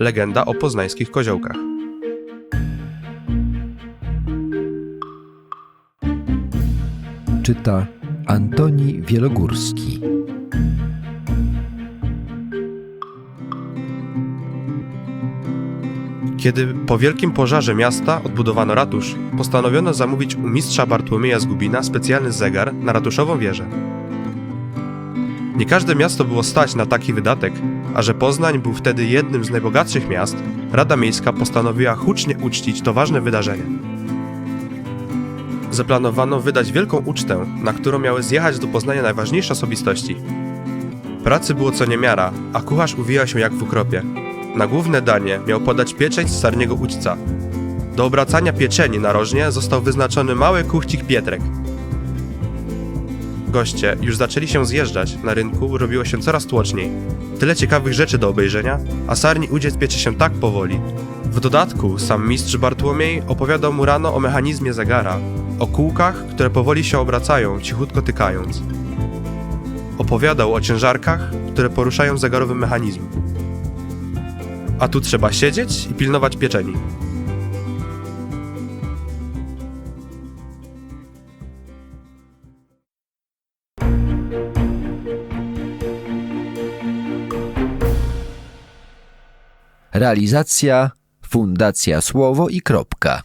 Legenda o poznańskich koziołkach. Czyta Antoni Wielogórski. Kiedy po wielkim pożarze miasta odbudowano ratusz, postanowiono zamówić u mistrza Bartłomieja z Gubina specjalny zegar na ratuszową wieżę. Nie każde miasto było stać na taki wydatek, a że Poznań był wtedy jednym z najbogatszych miast, Rada Miejska postanowiła hucznie uczcić to ważne wydarzenie. Zaplanowano wydać wielką ucztę, na którą miały zjechać do Poznania najważniejsze osobistości. Pracy było co niemiara, a kucharz uwijał się jak w ukropie. Na główne danie miał podać pieczeń z sarniego ućca. Do obracania pieczeni narożnie został wyznaczony mały kuchcik Pietrek. Goście już zaczęli się zjeżdżać, na rynku robiło się coraz tłoczniej. Tyle ciekawych rzeczy do obejrzenia, a sarni udziec piecze się tak powoli. W dodatku sam mistrz Bartłomiej opowiadał mu rano o mechanizmie zegara, o kółkach, które powoli się obracają, cichutko tykając. Opowiadał o ciężarkach, które poruszają zegarowy mechanizm. A tu trzeba siedzieć i pilnować pieczeni. Realizacja Fundacja Słowo i Kropka.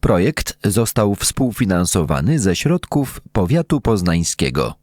Projekt został współfinansowany ze środków powiatu poznańskiego.